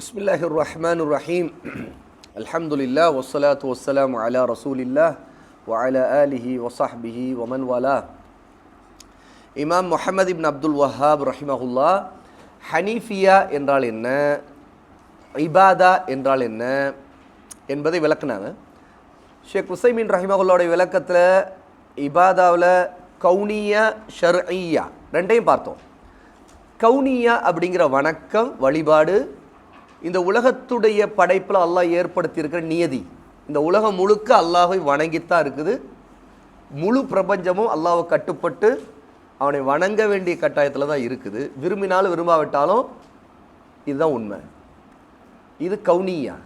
பிஸ்மில்லாஹி ரஹ்மான் ரஹீம் அல்ஹம்துலில்லா வசலாத்து வசலாம் அலா ரசூலில்லா வஅலா ஆலிஹி வசாஹ்பிஹி வமன் வாலா இமாம் முஹமது இப்ன் அப்துல் வஹாப் ரஹிமஹுல்லா ஹனீஃபியா என்றால் என்ன? இபாதா என்றால் என்ன? என்பதை விளக்குனாங்க. ஷேக் உசைமின் ரஹிமஹுல்லாவுடைய விளக்கத்தில் இபாதாவில் கவுனியா ஷர்ஐயா ரெண்டையும் பார்த்தோம். கவுனியா அப்படிங்கிற வணக்கம் வழிபாடு இந்த உலகத்துடைய படைப்பில் அல்லாஹ் ஏற்படுத்தியிருக்கிற நியதி. இந்த உலகம் முழுக்க அல்லாஹை வணங்கித்தான் இருக்குது. முழு பிரபஞ்சமும் அல்லாவை கட்டுப்பட்டு அவனை வணங்க வேண்டிய கட்டாயத்தில் தான் இருக்குது. விரும்பினாலும் விரும்பாவிட்டாலும் இதுதான் உண்மை. இது கவுனியா.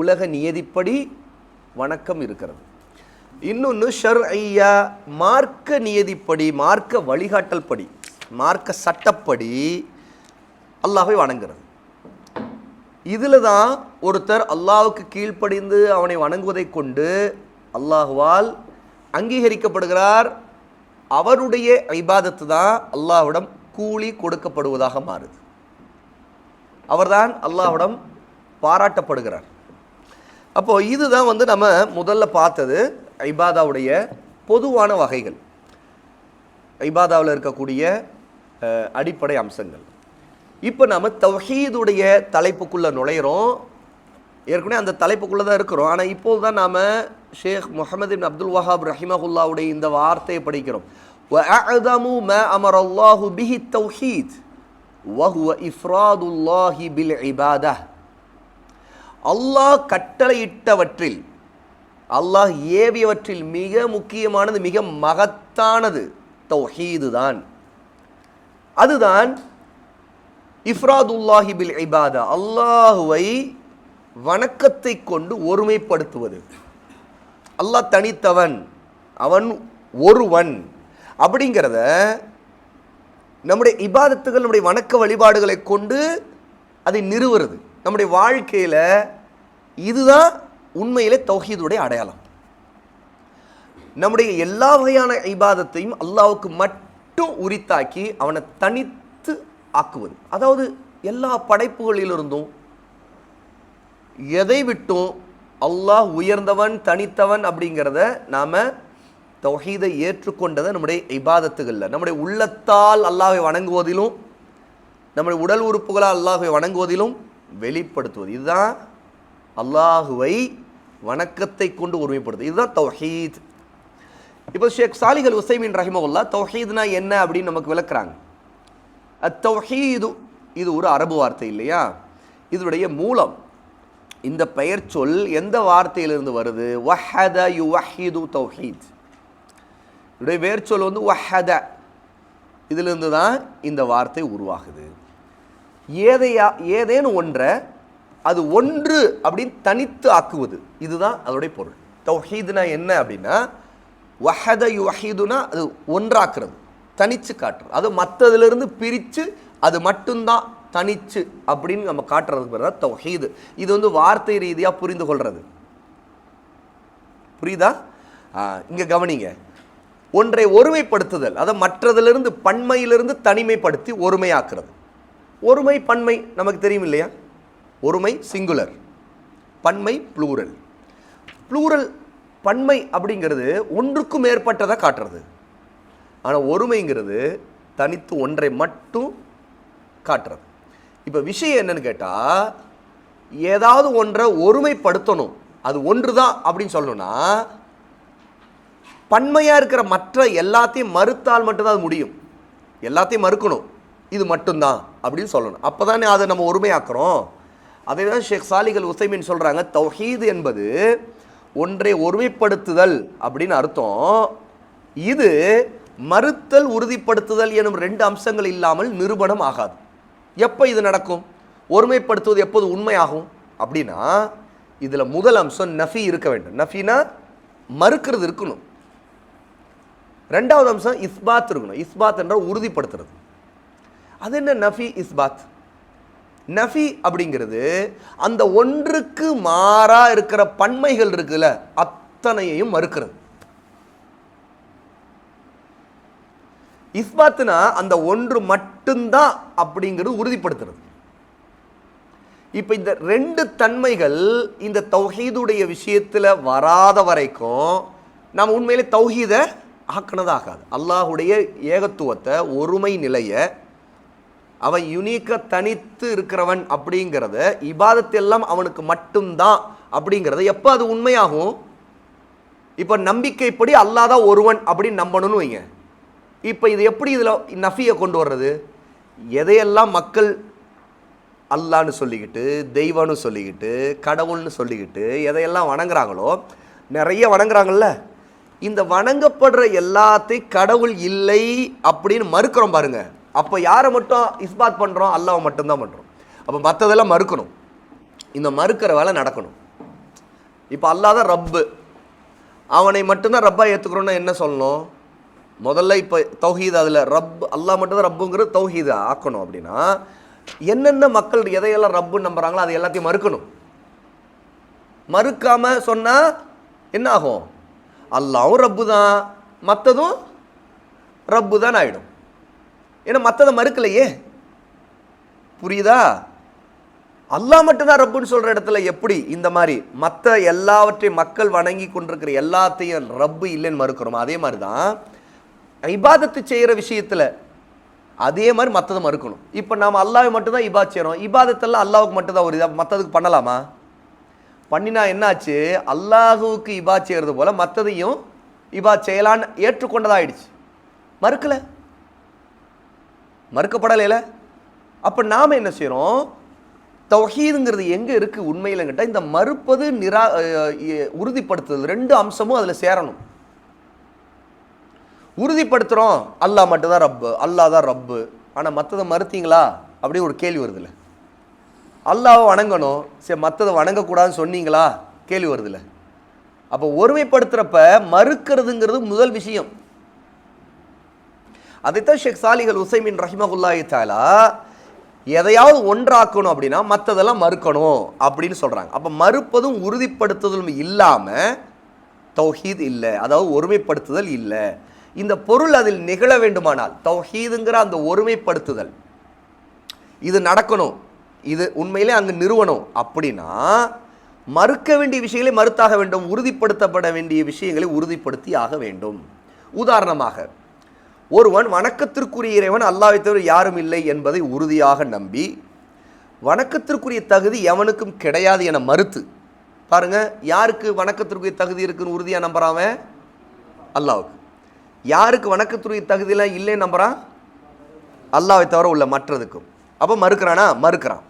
உலக நியதிப்படி வணக்கம் இருக்கிறது. இன்னொன்று ஷர் ஐயா மார்க்க நியதிப்படி மார்க்க வழிகாட்டல் படி மார்க்க சட்டப்படி அல்லாஹை வணங்குறது. இதில் தான் ஒருத்தர் அல்லாவுக்கு கீழ்ப்படிந்து அவனை வணங்குவதை கொண்டு அல்லாஹுவால் அங்கீகரிக்கப்படுகிறார். அவருடைய ஐபாதத்து தான் அல்லாஹ்விடம் கூலி கொடுக்கப்படுவதாக மாறுது. அவர்தான் அல்லாஹ்விடம் பாராட்டப்படுகிறார். அப்போ இதுதான் வந்து நம்ம முதல்ல பார்த்தது ஐபாதாவுடைய பொதுவான வகைகள். ஐபாதாவில் இருக்கக்கூடிய அடிப்படை அம்சங்கள். இப்போ நம்ம தௌஹீதுடைய தலைப்புக்குள்ளே நுழையிறோம் ஏற்கனவே அந்த தலைப்புக்குள்ளே தான் இருக்கிறோம் ஆனால் இப்போது தான் நாம் ஷேக் முஹம்மது பின் அப்துல் வஹாப் ரஹிமஹுல்லாவுடைய இந்த வார்த்தையை படிக்கிறோம் وَأَعْظَمُ مَا أَمَرَ اللَّهُ بِهِ التَّوْحِيدُ وَهُوَ إِفْرَادُ اللَّهِ بِالْعِبَادَةِ அல்லாஹ் கட்டளையிட்டவற்றில் அல்லாஹ் ஏவியவற்றில் மிக முக்கியமானது மிக மகத்தானது தௌஹீது தான் அதுதான் இஃப்ராதுல்லாஹி பில் இபாதா. அல்லாஹுவை வணக்கத்தை கொண்டு ஒருமைப்படுத்துவது. அல்லாஹ் தனித்தவன் அவன் ஒருவன். அப்படிங்கிறத நம்முடைய இபாதத்துகள் நம்முடைய வணக்க வழிபாடுகளை கொண்டு அதை நிறுவுறது. நம்முடைய வாழ்க்கையில் இதுதான் உண்மையிலே தௌஹீதுடைய அடையாளம். நம்முடைய எல்லா வகையான இபாதத்தையும் அல்லாவுக்கு மட்டும் உரித்தாக்கி அவனை தனி ஆக்குவது. அதாவது எல்லா படைப்புகளிலிருந்தும் எதை விட்டும் அல்லாஹ் உயர்ந்தவன் தனித்தவன் அப்படிங்கிறத நாம் தொகைதை ஏற்றுக்கொண்டதை நம்முடைய இபாதத்துகளில். நம்முடைய உள்ளத்தால் அல்லாஹை வணங்குவதிலும் நம்முடைய உடல் உறுப்புகளால் அல்லாஹை வணங்குவதிலும் வெளிப்படுத்துவது. இதுதான் அல்லாஹுவை வணக்கத்தை கொண்டு ஒருமைப்படுத்துது இதுதான் தௌஹீத். இப்போ ஷேக் சாலிகள் உசைமின் ரஹிமவுல்லா தௌஹீத்னா என்ன அப்படின்னு நமக்கு விளக்குறாங்க. அத்தௌஹீது. இது ஒரு அரபு வார்த்தை இல்லையா? இதனுடைய மூலம் இந்த பெயர் சொல் எந்த வார்த்தையிலிருந்து வருது? வஹத யு வஹீது தௌஹீத். இதனுடைய வேர் சொல் வந்து வஹத. இதிலிருந்து தான் இந்த வார்த்தை உருவாகுது. ஏதையா ஏதேனும் ஒன்றை அது ஒன்று அப்படின்னு தனித்து ஆக்குவது. இதுதான் அதோடைய பொருள். தௌஹீதுனா என்ன அப்படின்னா வஹத யு வஹீதுனா அது ஒன்றாக்குறது. தனிச்சு காட்டுறது. அது மற்றதுலேருந்து பிரித்து அது மட்டும்தான் தனிச்சு அப்படின்னு நம்ம காட்டுறதுக்கு பேர் தான் தொகைது இது வந்து வார்த்தை ரீதியாக புரிந்து கொள்வது புரியுதா? இங்கே கவனிங்க. ஒன்றை ஒருமைப்படுத்துதல் அதை மற்றதிலிருந்து பன்மையிலிருந்து தனிமைப்படுத்தி ஒருமையாக்குறது. ஒருமை பன்மை நமக்கு தெரியும் இல்லையா? ஒருமை சிங்குலர் பன்மை ப்ளூரல் ப்ளூரல் பன்மை அப்படிங்கிறது ஒன்றுக்கும் மேற்பட்டதை காட்டுறது. ஆனால் ஒருமைங்கிறது தனித்து ஒன்றை மட்டும் காட்டுறது. இப்போ விஷயம் என்னன்னு கேட்டால் ஏதாவது ஒன்றை ஒருமைப்படுத்தணும். அது ஒன்று தான் அப்படின்னு சொல்லணும்னா பன்மையாக இருக்கிற மற்ற எல்லாத்தையும் மறுத்தால் மட்டும்தான் அது முடியும். எல்லாத்தையும் மறுக்கணும். இது மட்டும்தான் அப்படின்னு சொல்லணும். அப்போ தானே அதை நம்ம ஒருமையாக்குறோம். அதே தான் ஷேக் சாலிகள் உசைமின் சொல்கிறாங்க தௌஹீது என்பது ஒன்றை ஒருமைப்படுத்துதல் அப்படின்னு அர்த்தம். இது மறுத்தல் உறுதிப்படுத்துதல் எனும் ரெண்டு அம்சங்கள் இல்லாமல் நிரூபணம் ஆகாது. எப்போ இது நடக்கும்? ஒருமைப்படுத்துவது எப்போது உண்மையாகும்? அப்படின்னா இதில் முதல் அம்சம் நஃபி இருக்க வேண்டும். நஃபினா மறுக்கிறது இருக்கணும். ரெண்டாவது அம்சம் இஸ்பாத் இருக்கணும். இஸ்பாத் என்ற உறுதிப்படுத்துறது. அது என்ன நஃபி இஸ்பாத்? நஃபி அப்படிங்கிறது அந்த ஒன்றுக்கு மாறாக இருக்கிற பன்மைகள் இருக்குல்ல அத்தனையையும் மறுக்கிறது. இஸ்பாத்துனா அந்த ஒன்று மட்டும்தான் அப்படிங்கிறது உறுதிப்படுத்துறது. இப்போ இந்த ரெண்டு தன்மைகள் இந்த தௌஹீதுடைய விஷயத்தில் வராத வரைக்கும் நாம் உண்மையிலே தௌஹீதை ஆக்கினதாகாது. அல்லாஹுடைய ஏகத்துவத்தை ஒருமை நிலையை அவன் யுனீக்க தனித்து இருக்கிறவன் அப்படிங்கிறத இபாதத்தெல்லாம் அவனுக்கு மட்டும்தான் அப்படிங்கிறத எப்போ அது உண்மையாகும்? இப்போ நம்பிக்கைப்படி அல்லாஹ் தான் ஒருவன் அப்படின்னு நம்பணும்னு வைங்க. இப்போ இது எப்படி இதில் நஃபியை கொண்டு வர்றது? எதையெல்லாம் மக்கள் அல்லான்னு சொல்லிக்கிட்டு தெய்வம்னு சொல்லிக்கிட்டு கடவுள்னு சொல்லிக்கிட்டு எதையெல்லாம் வணங்குறாங்களோ நிறைய வணங்குறாங்கல்ல. இந்த வணங்கப்படுற எல்லாத்தையும் கடவுள் இல்லை அப்படின்னு மறுக்கிறோம் பாருங்க. அப்போ யாரை மட்டும் இஸ்பாத் பண்ணுறோம் அல்லாவை மட்டும்தான் பண்ணுறோம் அப்போ மற்றதெல்லாம் மறுக்கணும். இந்த மறுக்கிற வேலை நடக்கணும். இப்போ அல்லாஹ் தான் ரப்பு. அவனை மட்டும்தான் ரப்பாக ஏற்றுக்கிறோன்னா என்ன சொல்லணும்? முதல்ல இப்போ தௌஹீது அதில் ரப் அல்லா மட்டும்தான் ரப்புங்கிறது தௌஹீது ஆக்கணும் அப்படின்னா என்னென்ன மக்கள் எதையெல்லாம் ரப்புன்னு நம்புறாங்களோ அதை எல்லாத்தையும் மறுக்கணும். மறுக்காமல் சொன்னால் என்ன ஆகும்? அல்லாவும் ரப்பு தான் மற்றதும் ரப்பு தான் ஆகிடும் ஏன்னா மற்றதை மறுக்கலையே. புரியுதா? அல்லாஹ் மட்டும்தான் ரப்புன்னு சொல்கிற இடத்துல எப்படி இந்த மாதிரி மற்ற எல்லாவற்றையும் மக்கள் வணங்கி கொண்டிருக்கிற எல்லாத்தையும் ரப்பு இல்லைன்னு மறுக்கிறோம் அதே மாதிரி தான் இபாதத்து செய்கிற விஷயத்தில் அதே மாதிரி மற்றதை மறுக்கணும். இப்போ நாம் அல்லாவை மட்டும்தான் இபாத் செய்கிறோம் இபாதத்தெல்லாம் அல்லாவுக்கு மட்டும்தான் ஒரு இதாக மற்றதுக்கு பண்ணலாமா? பண்ணினா என்னாச்சு? அல்லாஹுவுக்கு இபாத் செய்கிறது போல் மற்றதையும் இபாத் செய்யலான்னு ஏற்றுக்கொண்டதாகிடுச்சு மறுக்கலை. மறுக்கப்படலைல. அப்போ நாம் என்ன செய்கிறோம் தௌஹீதுங்கிறது எங்கே இருக்குது உண்மையில் கேட்டால் இந்த மறுப்பது நிரா அஹ், உறுதிப்படுத்துதல் ரெண்டு அம்சமும் அதில் சேரணும். உறுதிப்படுத்துகிறோம் அல்லாஹ் மட்டும்தான் ரப்பு அல்லாஹ் தான் ரப்பு ஆனால் மற்றதை மறுத்தீங்களா? அப்படின்னு ஒரு கேள்வி வருதுல்ல. அல்லாவை வணங்கணும். சரி மற்றதை வணங்கக்கூடாதுன்னு சொன்னீங்களா? கேள்வி வருதுல்ல. அப்போ ஒருமைப்படுத்துகிறப்ப மறுக்கிறதுங்கிறது முதல் விஷயம். அதைத்தான் ஷேக் சாலிகள் உசைமின் ரஹிமகுல்லாஹி தாலா எதையாவது ஒன்றாக்கணும் அப்படின்னா மற்றதெல்லாம் மறுக்கணும் அப்படின்னு சொல்கிறாங்க அப்போ மறுப்பதும் உறுதிப்படுத்துதலும் இல்லாமல் தௌஹீத் இல்லை. அதாவது ஒருமைப்படுத்துதல் இல்லை. இந்த பொருள் அதில் நிகழ வேண்டுமானால் தௌஹீதுங்கிற அந்த ஒருமைப்படுத்துதல். இது நடக்கணும். இது உண்மையிலே அங்கு நிறுவனம் அப்படின்னா மறுக்க வேண்டிய விஷயங்களை மறுத்தாக வேண்டும். உறுதிப்படுத்தப்பட வேண்டிய விஷயங்களை உறுதிப்படுத்தி ஆக வேண்டும். உதாரணமாக ஒருவன் வணக்கத்திற்குரிய இறைவன் அல்லாவை தவிர யாரும் இல்லை என்பதை உறுதியாக நம்பி வணக்கத்திற்குரிய தகுதி எவனுக்கும் கிடையாது என மறுத்து பாருங்க யாருக்கு வணக்கத்திற்குரிய தகுதி இருக்குன்னு உறுதியாக நம்புறான் அல்லாவுக்கு. யாருக்கு வணக்கத்துறை தகுதியெல்லாம் இல்லைன்னு நம்புகிறான் அல்லாவை தவிர உள்ள மற்றதுக்கும். அப்போ மறுக்கிறானா? மறுக்கிறான்.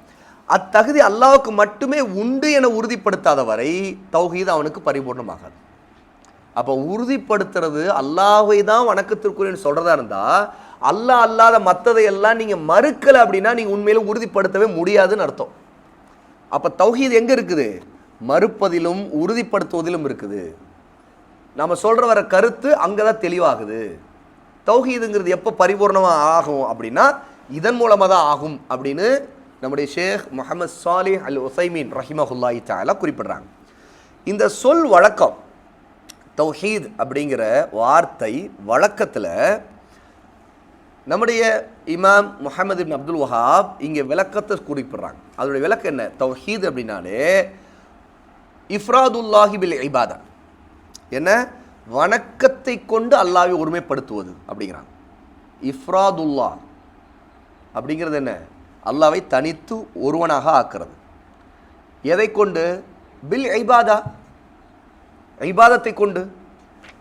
அத்தகுதி அல்லாவுக்கு மட்டுமே உண்டு என உறுதிப்படுத்தாத வரை தௌஹீது அவனுக்கு பரிபூர்ணமாகாது. அப்போ உறுதிப்படுத்துறது அல்லாஹை தான் வணக்கத்திற்குரியன்னு சொல்கிறதா இருந்தால் அல்லாஹ் அல்லாத மற்றதை எல்லாம் நீங்கள் மறுக்கலை அப்படின்னா நீங்கள் உண்மையிலும் உறுதிப்படுத்தவே முடியாதுன்னு அர்த்தம். அப்போ தௌஹீத் எங்கே இருக்குது? மறுப்பதிலும் உறுதிப்படுத்துவதிலும் இருக்குது. நம்ம சொல்கிற வர கருத்து அங்கே தான் தெளிவாகுது. தௌஹீதுங்கிறது எப்போ பரிபூர்ணமாக ஆகும் அப்படின்னா இதன் மூலமாக தான் ஆகும் அப்படின்னு நம்முடைய ஷேக் முகமது சாலிஹ் அல் உசைமீன் ரஹிமஹுல்லாஹி தாலா குறிப்பிடுறாங்க. இந்த சொல் வழக்கம் தௌஹீத் அப்படிங்கிற வார்த்தை வழக்கத்தில் நம்முடைய இமாம் முஹமது இப்னு அப்துல் வஹாப் இங்கே விளக்கத்தை குறிப்பிடுறாங்க. அதோடைய விளக்கம் என்ன? தௌஹீத் அப்படின்னாலே இஃப்ராதுல்லாஹி பில் இபாதா என்ன? வணக்கத்தை கொண்டு அல்லாவை ஒருமைப்படுத்துவது அப்படிங்கிறாங்க இஃப்ராதுல்லா. அப்படிங்கிறது என்ன? அல்லாவை தனித்து ஒருவனாக ஆக்கிறது. எதை கொண்டு? பில் ஐபாதா ஐபாதத்தை கொண்டு.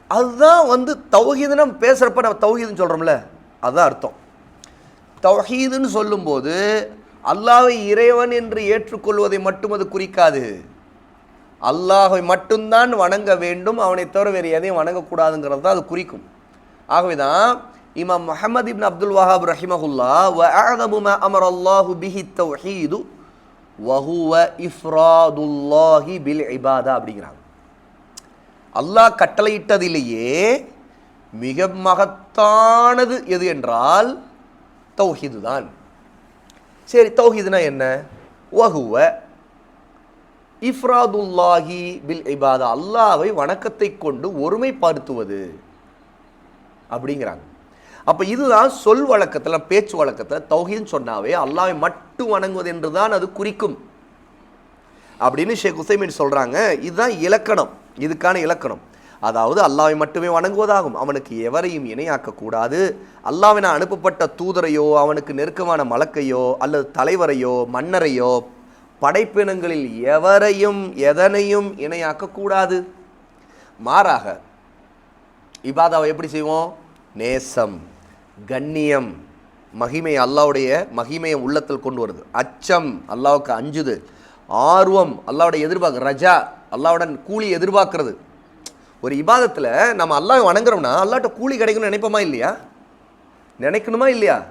அதுதான் வந்து தௌஹீதுனம் நம்ம பேசுகிறப்ப நம்ம தௌஹீதுன்னு சொல்கிறோம்ல அதுதான் அர்த்தம். தௌஹீதுன்னு சொல்லும்போது அல்லாவை இறைவன் என்று ஏற்றுக்கொள்வதை மட்டும் அது குறிக்காது. அல்லாஹை மட்டும்தான் வணங்க வேண்டும் அவனை தவிர வேறு எதையும் வணங்கக்கூடாதுங்கிறது தான் அது குறிக்கும். ஆகவே தான் இமாம் முஹம்மது இப்னு அப்துல் வஹாப் ரஹிமஹுல்லா வ அஅதமு மா அல்லாஹு பிஹி தௌஹீது வஹுவ இஃப்ராதுல்லாஹி பில் இபாதா அப்படிங்கிறாங்க. அல்லாஹ் கட்டளையிட்டதிலேயே மிக மகத்தானது எது என்றால் தௌஹீது தான் சரி தௌஹீதுனா என்ன? வகுவ இஃப்ராதுல்லாஹி பில் இபாதா. அல்லாவை வணக்கத்தை கொண்டு ஒருமைப்படுத்துவது. அப்படிங்கிறாங்க. அப்போ இதுதான் சொல் வழக்கத்தில் பேச்சு வழக்கத்தில் தௌஹின்னு சொன்னாவே அல்லாவை மட்டும் வணங்குவது என்று தான் அது குறிக்கும். அப்படின்னு ஷேக் உசைமின் சொல்கிறாங்க இதுதான் இலக்கணம். இதுக்கான இலக்கணம். அதாவது அல்லாவை மட்டுமே வணங்குவதாகும். அவனுக்கு எவரையும் இணையாக்கக்கூடாது அல்லாவினால் அனுப்பப்பட்ட தூதரையோ அவனுக்கு நெருக்கமான மலக்கையோ அல்லது தலைவரையோ மன்னரையோ படைப்பினங்களில் எவரையும் எதனையும் இணையாக்கக்கூடாது. மாறாக இபாதாவை எப்படி செய்வோம்? நேசம் கண்ணியம் மகிமை அல்லாவுடைய மகிமையை உள்ளத்தில் கொண்டு வருது. அச்சம் அல்லாவுக்கு அஞ்சுது. ஆர்வம் அல்லாவுடைய எதிர்பார்க்க ரஜா அல்லாவுடன் கூலி எதிர்பார்க்கறது. ஒரு இபாதத்தில் நம்ம அல்லாஹ் வணங்குறோம்னா அல்லாட்ட கூலி கிடைக்கணும்னு நினைப்போமா இல்லையா? நினைக்கணுமா இல்லையா?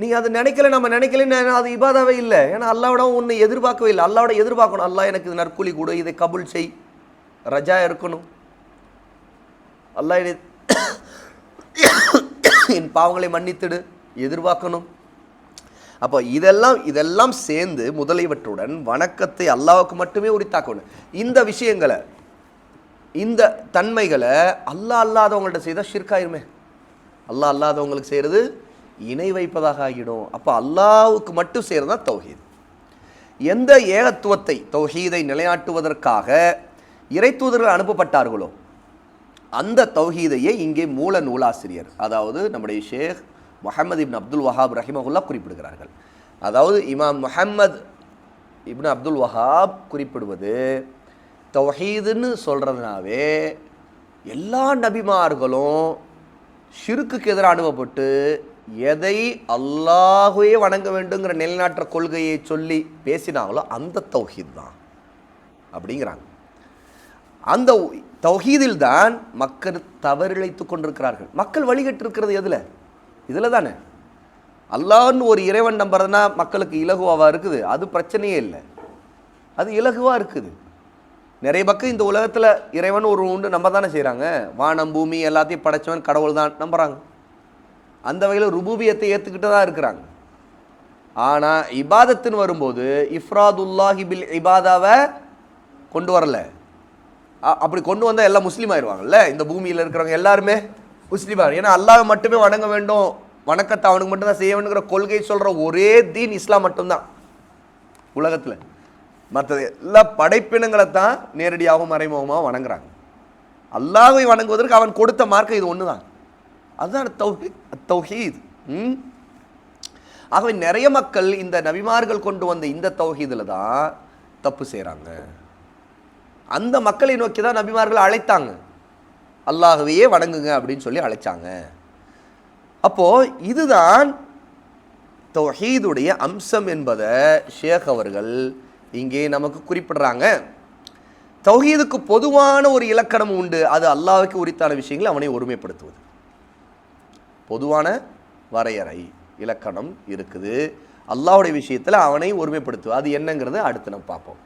நீங்கள் அது நினைக்கல நம்ம நினைக்கலன்னு அது இபாதாவே இல்லை. ஏன்னா அல்லாவோட ஒன்று எதிர்பார்க்கவே இல்லை. அல்லாவோட எதிர்பார்க்கணும். அல்லா எனக்கு இது நற்கூலி கொடு இதை கபுல் செய். ரஜா இருக்கணும். அல்லாஹ் என் பாவங்களை மன்னித்திடு எதிர்பார்க்கணும். அப்போ இதெல்லாம் இதெல்லாம் சேர்ந்து முதலியவற்றுடன் வணக்கத்தை அல்லாவுக்கு மட்டுமே உரித்தாக்கணும். இந்த விஷயங்களை இந்த தன்மைகளை அல்லாஹ் அல்லாதவங்கள்ட்ட செய்தால் ஷிர்காயிருமே அல்லாஹ் அல்லாதவங்களுக்கு செய்கிறது இணை வைப்பதாக ஆகிடும். அப்போ அல்லாவுக்கு மட்டும் செய்கிறது தான் தௌஹீத். எந்த ஏகத்துவத்தை தௌஹீதை நிலைநாட்டுவதற்காக இறைத்தூதர்கள் அனுப்பப்பட்டார்களோ அந்த தௌஹீதையே இங்கே மூல நூலாசிரியர் அதாவது நம்முடைய ஷேக் முஹம்மது இப்னு அப்துல் வஹாப் ரஹிமகுல்லா குறிப்பிடுகிறார்கள். அதாவது இமாம் முஹம்மது இப்னு அப்துல் வஹாப் குறிப்பிடுவது தௌஹீதுன்னு சொல்கிறதுனாவே எல்லா நபிமார்களும் ஷிருக்குக்கு எதிராக அனுபவப்பட்டு எதை அல்லாஹுவே வணங்க வேண்டுங்கிற நிலைநாட்டுற கொள்கையை சொல்லி பேசினாங்களோ அந்த தௌஹீத் தான். அப்படிங்கிறாங்க. அந்த தௌஹீதில் தான் மக்கள் தவறிழைத்து கொண்டிருக்கிறார்கள். மக்கள் வழிகட்டு இருக்கிறது எதில்? இதில் தானே. அல்லான்னு ஒரு இறைவன் நம்புறதுனா மக்களுக்கு இலகுவாக இருக்குது? அது பிரச்சனையே இல்லை. அது இலகுவாக இருக்குது. நிறைய பக்கம் இந்த உலகத்தில் இறைவன் ஒரு உண்டு நம்ப தானே செய்கிறாங்க வானம் பூமி எல்லாத்தையும் படைச்சவன் கடவுள் தான் நம்புகிறாங்க அந்த வகையில் ருபூபியத்தை ஏற்றுக்கிட்டு தான் இருக்கிறாங்க. ஆனால் இபாதத்துன்னு வரும்போது இஃப்ராதுல்லாஹி பில் இபாதாவை கொண்டு வரல. அப்படி கொண்டு வந்தால் எல்லாம் முஸ்லீம் ஆயிடுவாங்கல்ல இந்த பூமியில் இருக்கிறவங்க எல்லாருமே முஸ்லீம் ஆயிடும் ஏன்னா அல்லாவை மட்டுமே வணங்க வேண்டும். வணக்கத்தை அவனுக்கு மட்டும்தான் செய்ய வேணுங்கிற கொள்கை சொல்கிற ஒரே தீன் இஸ்லாம் மட்டும்தான். உலகத்தில். மற்றது எல்லா படைப்பினங்களை தான் நேரடியாகவும் மறைமுகமாக வணங்குறாங்க. அல்லாவை வணங்குவதற்கு அவன் கொடுத்த மார்க்கம் இது ஒன்று தான் அதுதான் தௌஹீத் தௌஹீத். ம்? ஆகவே நிறைய மக்கள் இந்த நபிமார்கள் கொண்டு வந்த இந்த தௌஹீதில் தான் தப்பு செய்கிறாங்க அந்த மக்களை நோக்கி தான் நபிமார்கள் அழைத்தாங்க. அல்லாகவே வணங்குங்க அப்படின்னு சொல்லி அழைச்சாங்க. அப்போது இதுதான் தௌஹீதுடைய அம்சம் என்பதை ஷேக் அவர்கள் இங்கே நமக்கு குறிப்பிடுறாங்க. தௌஹீதுக்கு பொதுவான ஒரு இலக்கணம் உண்டு. அது அல்லாவுக்கு உரித்தான விஷயங்களை அவனை ஒருமைப்படுத்துவது. பொதுவான வரையறை இலக்கணம் இருக்குது. அல்லாவுடைய விஷயத்தில் அவனை ஒருமைப்படுத்துவது அது என்னங்கிறது அடுத்து நம்ம பார்ப்போம்.